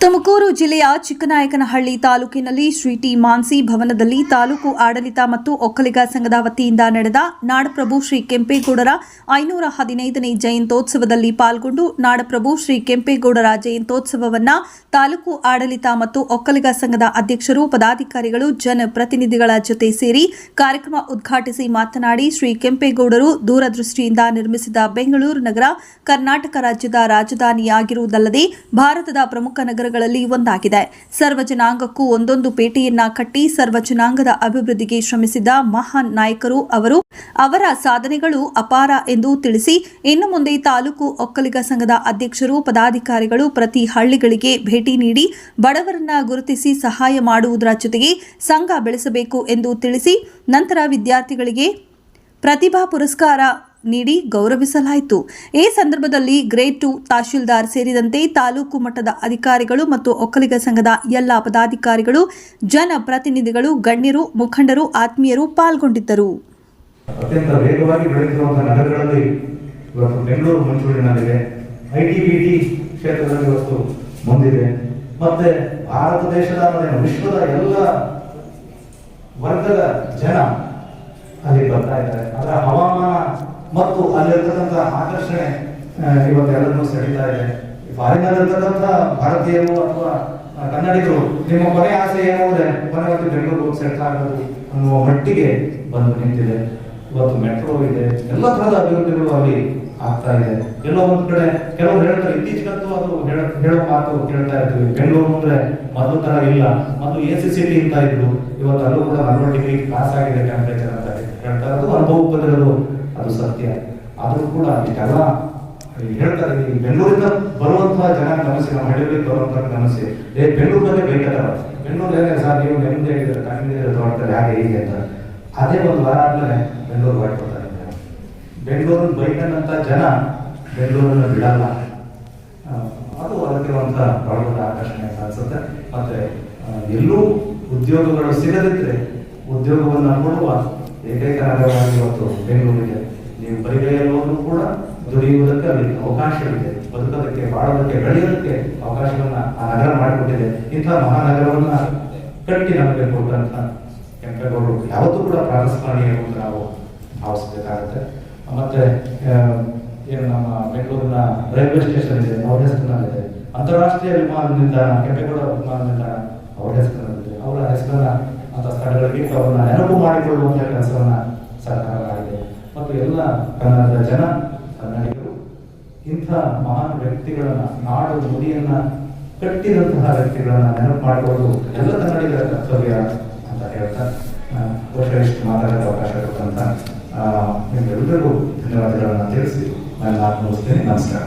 ತುಮಕೂರು ಜಿಲ್ಲೆಯ ಚಿಕ್ಕನಾಯಕನಹಳ್ಳಿ ತಾಲೂಕಿನಲ್ಲಿ ಶ್ರೀ ಟಿ ಮಾನ್ಸಿ ಭವನದಲ್ಲಿ ತಾಲೂಕು ಆಡಳಿತ ಮತ್ತು ಒಕ್ಕಲಿಗ ಸಂಘದ ವತಿಯಿಂದ ನಡೆದ ನಾಡಪ್ರಭು ಶ್ರೀ ಕೆಂಪೇಗೌಡರ ಐನೂರ ಹದಿನೈದನೇ ಜಯಂತ್ಯೋತ್ಸವದಲ್ಲಿ ಪಾಲ್ಗೊಂಡು ನಾಡಪ್ರಭು ಶ್ರೀ ಕೆಂಪೇಗೌಡರ ಜಯಂತ್ಯೋತ್ಸವವನ್ನು ತಾಲೂಕು ಆಡಳಿತ ಮತ್ತು ಒಕ್ಕಲಿಗ ಸಂಘದ ಅಧ್ಯಕ್ಷರು, ಪದಾಧಿಕಾರಿಗಳು, ಜನಪ್ರತಿನಿಧಿಗಳ ಜೊತೆ ಸೇರಿ ಕಾರ್ಯಕ್ರಮ ಉದ್ಘಾಟಿಸಿ ಮಾತನಾಡಿ ಶ್ರೀ ಕೆಂಪೇಗೌಡರು ದೂರದೃಷ್ಟಿಯಿಂದ ನಿರ್ಮಿಸಿದ ಬೆಂಗಳೂರು ನಗರ ಕರ್ನಾಟಕ ರಾಜ್ಯದ ರಾಜಧಾನಿಯಾಗಿರುವುದಲ್ಲದೆ ಭಾರತದ ಪ್ರಮುಖ ನಗರಗಳಲ್ಲಿ ಒಂದಾಗಿದೆ. ಸರ್ವ ಜನಾಂಗಕ್ಕೂ ಒಂದೊಂದು ಪೇಟೆಯನ್ನ ಕಟ್ಟಿ ಸರ್ವ ಜನಾಂಗದ ಅಭಿವೃದ್ಧಿಗೆ ಶ್ರಮಿಸಿದ ಮಹಾನ್ ನಾಯಕರು ಅವರು ಅವರ ಸಾಧನೆಗಳು ಅಪಾರ ಎಂದು ತಿಳಿಸಿ, ಇನ್ನು ಮುಂದೆ ತಾಲೂಕು ಒಕ್ಕಲಿಗ ಸಂಘದ ಅಧ್ಯಕ್ಷರು, ಪದಾಧಿಕಾರಿಗಳು ಪ್ರತಿ ಹಳ್ಳಿಗಳಿಗೆ ಭೇಟಿ ನೀಡಿ ಬಡವರನ್ನ ಗುರುತಿಸಿ ಸಹಾಯ ಮಾಡುವುದರ ಜೊತೆಗೆ ಸಂಘ ಬೆಳೆಸಬೇಕು ಎಂದು ತಿಳಿಸಿ, ನಂತರ ವಿದ್ಯಾರ್ಥಿಗಳಿಗೆ ಪ್ರತಿಭಾ ಪುರಸ್ಕಾರ ನೀಡಿ ಗೌರವಿಸಲಾಯಿತು. ಈ ಸಂದರ್ಭದಲ್ಲಿ ಗ್ರೇಡ್ ಟು ತಹಶೀಲ್ದಾರ್ ಸೇರಿದಂತೆ ತಾಲೂಕು ಮಟ್ಟದ ಅಧಿಕಾರಿಗಳು ಮತ್ತು ಒಕ್ಕಲಿಗ ಸಂಘದ ಎಲ್ಲ ಪದಾಧಿಕಾರಿಗಳು, ಜನಪ್ರತಿನಿಧಿಗಳು, ಗಣ್ಯರು, ಮುಖಂಡರು, ಆತ್ಮೀಯರು ಪಾಲ್ಗೊಂಡಿದ್ದರು. ಅತ್ಯಂತ ವೇಗವಾಗಿ ಬೆಳೆಯುತ್ತಿರುವಂತಹ ನಗರಗಳಲ್ಲಿ ಇವತ್ತು ಬೆಂಗಳೂರು ಮುಂಚೂಣಿನಲ್ಲಿದೆ ಐ ಟಿ ಬಿ ಟಿ ಕ್ಷೇತ್ರದಲ್ಲಿ ಇವತ್ತು ಮುಂದಿದೆ ಮತ್ತೆ ಭಾರತ ದೇಶದ ವಿಶ್ವದ ಎಲ್ಲ ವರ್ಗದ ಜನ ಅಲ್ಲಿ ಬರ್ತಾ ಇದ್ದಾರೆ. ಅದರ ಹವಾಮಾನ ಮತ್ತು ಅಲ್ಲಿರ್ತಕ್ಕಂಥ ಆಕರ್ಷಣೆ ಇವತ್ತು ಎಲ್ಲರನ್ನೂ ಸೆಳೀತಾ ಇದೆ. ಫಾರಿನಲ್ಲಿರ್ತಕ್ಕಂಥ ಭಾರತೀಯರು ಅಥವಾ ಕನ್ನಡಿಗರು, ನಿಮ್ಮ ಕೊನೆ ಆಸೆ ಏನು ಅಂದ್ರೆ ಬೆಂಗಳೂರು ಹೋಗಿ ಸೆಟ್ಲ್ ಆಗೋದು ಅನ್ನುವ ಮಟ್ಟಿಗೆ ಬಂದು ನಿಂತಿದೆ. ಇವತ್ತು ಮೆಟ್ರೋ ಇದೆ, ಎಲ್ಲ ತರಹದ ಅಭಿವೃದ್ಧಿಗಳು ಅಲ್ಲಿ ಆಗ್ತಾ ಇದೆ. ಎಲ್ಲೋ ಒಂದು ಕಡೆ ಕೆಲವರು ಹೇಳ್ತಾರೆ, ಇತ್ತೀಚೆಗಂತೂ ಅದು ಹೇಳ ಮಾತು ಕೇಳ್ತಾ ಇರ್ತೀವಿ ಬೆಂಗಳೂರು ಅಂದ್ರೆ ಮೊದಲು ತರ ಇಲ್ಲ. ಮೊದಲು ಎ ಸಿ ಸಿಟಿ ಅಂತ ಇದ್ರು. ಇವತ್ತು ಅಲ್ಲೂ ಕೂಡ ನಲ್ವತ್ತು ಡಿಗ್ರಿ ಪಾಸ್ ಆಗಿದೆ ಟೆಂಪರೇಚರ್ ಅಂತ ಹೇಳ್ತಾ ಇರೋದು, ಅನುಭವ ಬಂದಿರೋದು ಅದು ಸತ್ಯ. ಆದ್ರೂ ಕೂಡ ಇಷ್ಟೆಲ್ಲ ಹೇಳ್ತಾರೆ ಬೆಂಗಳೂರಿಂದ ಬರುವಂತಹ ಜನ ಗಮನಿಸಿ ನಮ್ಮ ಹಳ್ಳಿಗಳಿಗೆ ಬರುವಂತಹ ಗಮನಿಸಿ ಏ, ಬೆಂಗಳೂರಲ್ಲೇ ಬೇಕಲ್ಲ ಬೆಂಗಳೂರಲ್ಲೇ ಬೆಂಗಳೂರು ಸರ್, ನೀವು ನೆಮ್ಮದಿ ಆಗಿದ್ದಾರೆ ಕಣ್ಣಿಗೆ ತಗೊಳ್ತಾರೆ ಹಾಗೆ, ಹೀಗೆ ಅಂತ. ಅದೇ ಒಂದು ವಾರ ಆದ್ಮೇಲೆ ಬೆಂಗಳೂರು ಹೊರಟ್ಬಿಡ್ತಾರೆ ಬೆಂಗಳೂರು ಬೈಕೊಂಡಂತ ಜನ ಬೆಂಗಳೂರನ್ನ ಬಿಡಲ್ಲ. ಅದು ಅದಕ್ಕೆ ಬಹಳ ದೊಡ್ಡ ಆಕರ್ಷಣೆ ಅಂತ ಅನ್ಸುತ್ತೆ. ಮತ್ತೆ ಎಲ್ಲೂ ಉದ್ಯೋಗಗಳು ಸಿಗದಿದ್ರೆ ಉದ್ಯೋಗವನ್ನು ಕೊಡುವ ಏಕೈಕ ನಗರವಾಗಿ ಇವತ್ತು ಬೆಂಗಳೂರಿಗೆ ನೀವು ಹೋದ್ರೂ ಕೂಡ ದುಡಿಯುವುದಕ್ಕೆ ಅಲ್ಲಿ ಅವಕಾಶವಿದೆ. ಬದುಕೋದಕ್ಕೆ, ಬಾಳೋದಕ್ಕೆ, ಬೆಳೆಯೋದಕ್ಕೆ ಅವಕಾಶವನ್ನ ಆ ನಗರ ಮಾಡಿಕೊಟ್ಟಿದೆ. ಇಂಥ ಮಹಾನಗರವನ್ನ ಕಟ್ಟಿ ನಮಗೆ ಕೊಟ್ಟಂತ ಕೆಂಪೇಗೌಡರು ಯಾವತ್ತೂ ಕೂಡ ಪ್ರಾಣಸ್ಮರಣೀಯ ಅಂತ ನಾವು ಭಾವಿಸಬೇಕಾಗುತ್ತೆ. ಮತ್ತೆ ಏನು ನಮ್ಮ ಬೆಂಗಳೂರಿನ ರೈಲ್ವೆ ಸ್ಟೇಷನ್ ಇದೆ, ಅವ್ರ ಹೆಸರಿನಲ್ಲಿದೆ. ಅಂತಾರಾಷ್ಟ್ರೀಯ ವಿಮಾನ ನಿಲ್ದಾಣ ಕೆಂಪೇಗೌಡ ವಿಮಾನ ನಿಲ್ದಾಣ ಅವ್ರ ಹೆಸರಿನಲ್ಲಿದೆ. ಅವರ ಹೆಸರನ್ನ ಅಂತ ಸ್ಥಳಗಳಿಗೆ ಅವರನ್ನ ನೆನಪು ಮಾಡಿಕೊಳ್ಳುವಂತಹ ಕೆಲಸವನ್ನ ಸರ್ಕಾರ ಮತ್ತು ಎಲ್ಲ ಕನ್ನಡದ ಜನ ಕನ್ನಡಿಗರು ಇಂಥ ಮಹಾನ್ ವ್ಯಕ್ತಿಗಳನ್ನ ನಾಡು ನುಡಿಯನ್ನ ಕಟ್ಟಿದಂತಹ ವ್ಯಕ್ತಿಗಳನ್ನ ನೆನಪು ಮಾಡಿಕೊಳ್ಳೋದು ಎಲ್ಲ ಕನ್ನಡಿಗರ ಕರ್ತವ್ಯ ಅಂತ ಹೇಳ್ತಾ ಇಷ್ಟು ಮಾತಾಡೋಕೆ ಅವಕಾಶ ಕೊಟ್ಟಂತ ನಿಮ್ಗೆಲ್ಲರಿಗೂ ಧನ್ಯವಾದಗಳನ್ನ ತಿಳಿಸಿ. ನಾನು ಮುಗಿಸ್ತೇನೆ. ನಮಸ್ಕಾರ.